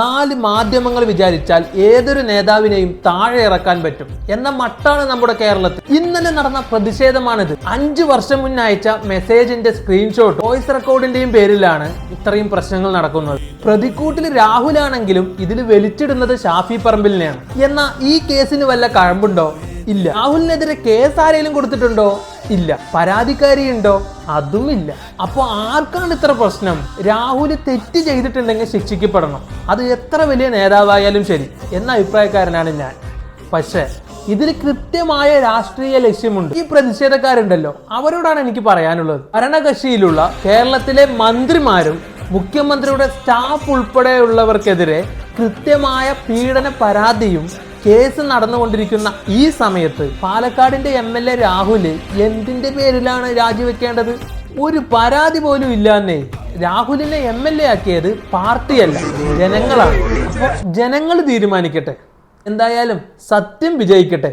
നാല് മാധ്യമങ്ങൾ വിചാരിച്ചാൽ ഏതൊരു നേതാവിനെയും താഴെ ഇറക്കാൻ പറ്റും. എന്ന മട്ടാണ് നമ്മുടെ കേരളത്തിൽ. ഇന്നലെ നടന്ന പ്രതിഷേധമാണിത്. അഞ്ചു വർഷം മുന്നേ അയച്ച മെസ്സേജിന്റെ സ്ക്രീൻഷോട്ട് വോയിസ് റെക്കോർഡിന്റെയും പേരിലാണ് ഇത്രയും പ്രശ്നങ്ങൾ നടക്കുന്നത്. പ്രതിക്കൂട്ടിൽ രാഹുലാണെങ്കിലും ഇതിൽ വലിച്ചിടുന്നത് ഷാഫി പറമ്പിലിനെയാണ്. എന്നാൽ ഈ കേസിന് വല്ല കഴമ്പുണ്ടോ? ഇല്ല. രാഹുലിനെതിരെ കേസ് ആരെങ്കിലും കൊടുത്തിട്ടുണ്ടോ? ഇല്ല. പരാതിക്കാരി ഉണ്ടോ അതും ഇല്ല അപ്പോൾ ആർക്കാണ് ഇത്ര പ്രശ്നം? രാഹുൽ തെറ്റ് ചെയ്തിട്ടുണ്ടെങ്കിൽ ശിക്ഷിക്കപ്പെടണം. അത് എത്ര വലിയ നേതാവായാലും ശരി. എന്ന അഭിപ്രായക്കാരനാണ് ഞാൻ. പക്ഷേ ഇതിൽ കൃത്യമായ രാഷ്ട്രീയ ലക്ഷ്യമുണ്ട്. ഈ പ്രതിഷേധക്കാരുണ്ടല്ലോ. അവരോടാണ് എനിക്ക് പറയാനുള്ളത്. ഭരണകക്ഷിയിലുള്ള കേരളത്തിലെ മന്ത്രിമാരും മുഖ്യമന്ത്രിയുടെ സ്റ്റാഫ് ഉൾപ്പെടെയുള്ളവർക്കെതിരെ കൃത്യമായ പീഡന പരാതിയും കേസ് നടന്നുകൊണ്ടിരിക്കുന്ന ഈ സമയത്ത് പാലക്കാടിന്റെ എം എൽ എ രാഹുൽ എന്തിന്റെ പേരിലാണ് രാജിവെക്കേണ്ടത്? ഒരു പരാതി പോലും ഇല്ലാന്നേ. രാഹുലിനെ എം എൽ എ ആക്കിയത് പാർട്ടിയല്ല ജനങ്ങളാണ്. അപ്പോൾ ജനങ്ങൾ തീരുമാനിക്കട്ടെ. എന്തായാലും സത്യം വിജയിക്കട്ടെ.